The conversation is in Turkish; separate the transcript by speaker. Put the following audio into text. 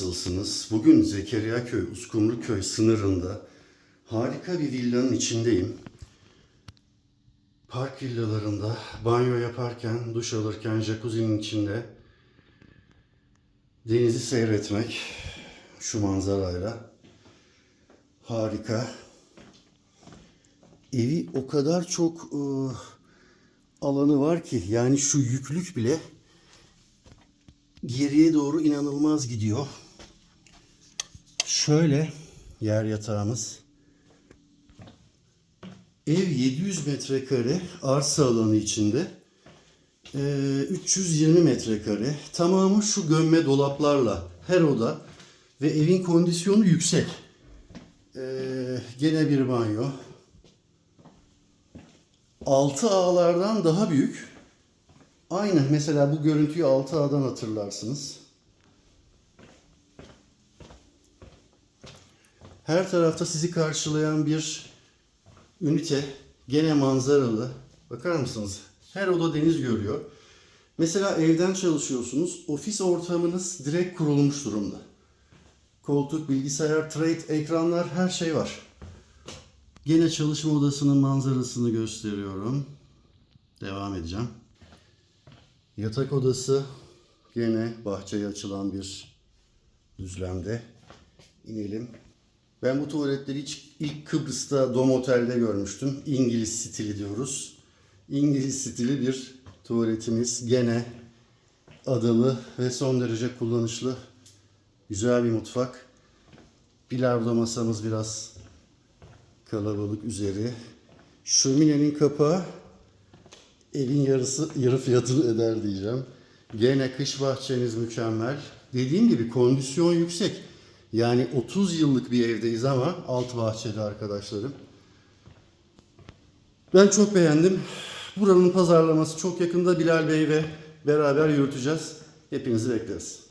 Speaker 1: nasılsınız? Bugün Zekeriyaköy, Uskumruköy sınırında harika bir villanın içindeyim. Park villalarında banyo yaparken, duş alırken jacuzzi'nin içinde denizi seyretmek şu manzarayla harika. Evi o kadar çok ıı, alanı var ki yani şu yüklük bile geriye doğru inanılmaz gidiyor. Şöyle yer yatağımız. Ev 700 metrekare arsa alanı içinde. Ee, 320 metrekare. Tamamı şu gömme dolaplarla her oda ve evin kondisyonu yüksek. Ee, gene bir banyo. Altı ağlardan daha büyük. Aynı mesela bu görüntüyü 6A'dan hatırlarsınız. Her tarafta sizi karşılayan bir ünite. Gene manzaralı. Bakar mısınız? Her oda deniz görüyor. Mesela evden çalışıyorsunuz. Ofis ortamınız direkt kurulmuş durumda. Koltuk, bilgisayar, trade, ekranlar her şey var. Gene çalışma odasının manzarasını gösteriyorum. Devam edeceğim. Yatak odası gene bahçeye açılan bir düzlemde. İnelim. Ben bu tuvaletleri hiç ilk Kıbrıs'ta Dom Otel'de görmüştüm. İngiliz stili diyoruz. İngiliz stili bir tuvaletimiz. Gene adalı ve son derece kullanışlı. Güzel bir mutfak. Bilardo masamız biraz kalabalık üzeri. Şöminenin kapağı evin yarısı yarı fiyatını eder diyeceğim. Gene kış bahçeniz mükemmel. Dediğim gibi kondisyon yüksek. Yani 30 yıllık bir evdeyiz ama alt bahçeli arkadaşlarım. Ben çok beğendim. Buranın pazarlaması çok yakında Bilal Bey ve beraber yürüteceğiz. Hepinizi bekleriz.